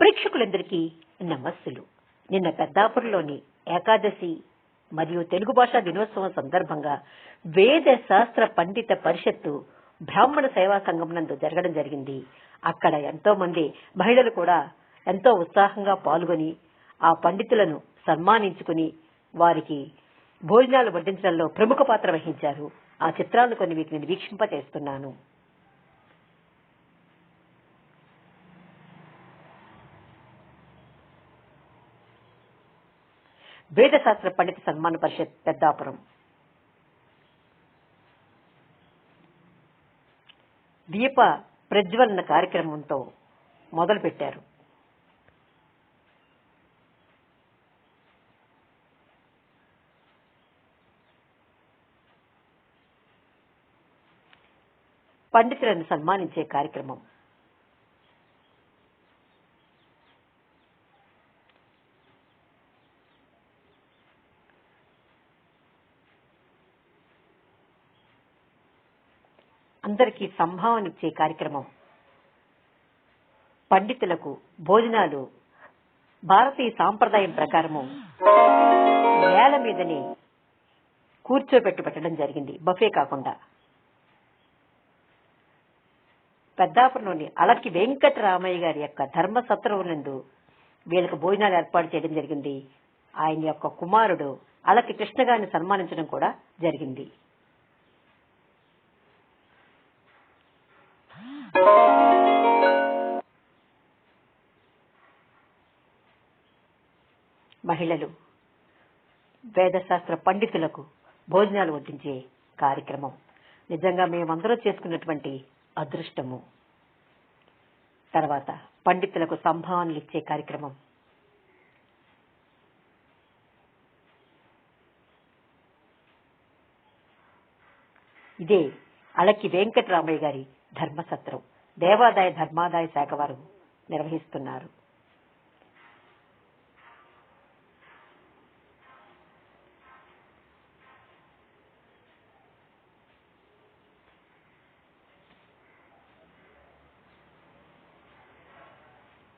ప్రేక్షకులందరికీ నమస్సులు. నిన్న పెద్దాపురంలోని ఏకాదశి మరియు తెలుగు భాషా దినోత్సవం సందర్భంగా వేద శాస్త్ర పండిత పరిషత్తు బ్రాహ్మణ సేవా సంఘం నందు జరగడం జరిగింది. అక్కడ ఎంతో మంది మహిళలు కూడా ఎంతో ఉత్సాహంగా పాల్గొని ఆ పండితులను సన్మానించుకుని వారికి భోజనాలు వడ్డించడంలో ప్రముఖ పాత్ర వహించారు. ఆ చిత్రాలను కొన్ని వీటిని నేను వేదశాస్త్ర పండిత సన్మాన పరిషత్ పెద్దాపురం. దీప ప్రజ్వలన కార్యక్రమంతో మొదలుపెట్టారు. పండితులను సన్మానించే కార్యక్రమం. అందరికీ సంభావన ఇచ్చే కార్యక్రమం. పండితులకు భోజనాలు భారతీయ సాంప్రదాయం ప్రకారము నేల మీదనే కూర్చోబెట్టి పెట్టడం జరిగింది. బఫే కాకుండా. పెద్దాపురంలోని అలకి వెంకటరామయ్య గారి యొక్క ధర్మసత్రం నందు వీళ్ళకి భోజనాలు ఏర్పాటు చేయడం జరిగింది. ఆయన యొక్క కుమారుడు అలకి కృష్ణ గారిని సన్మానించడం కూడా జరిగింది. మహిళలు వేదశాస్త్ర పండితులకు భోజనాలు వడ్డించే కార్యక్రమం. నిజంగా మేమందరూ చేసుకున్నటువంటి అదృష్టము. తర్వాత పండితులకు సంభావనలు ఇచ్చే కార్యక్రమం. ఇదే అలకి వెంకటరామయ్య గారి ధర్మసత్రం దేవాదాయ ధర్మాదాయ శాఖ వారు నిర్వహిస్తున్నారు.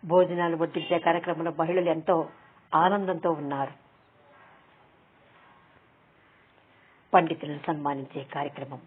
భోజనాలు వడ్డించే కార్యక్రమంలో మహిళలు ఎంతో ఆనందంతో ఉన్నారు. పండితులను సన్మానించే కార్యక్రమం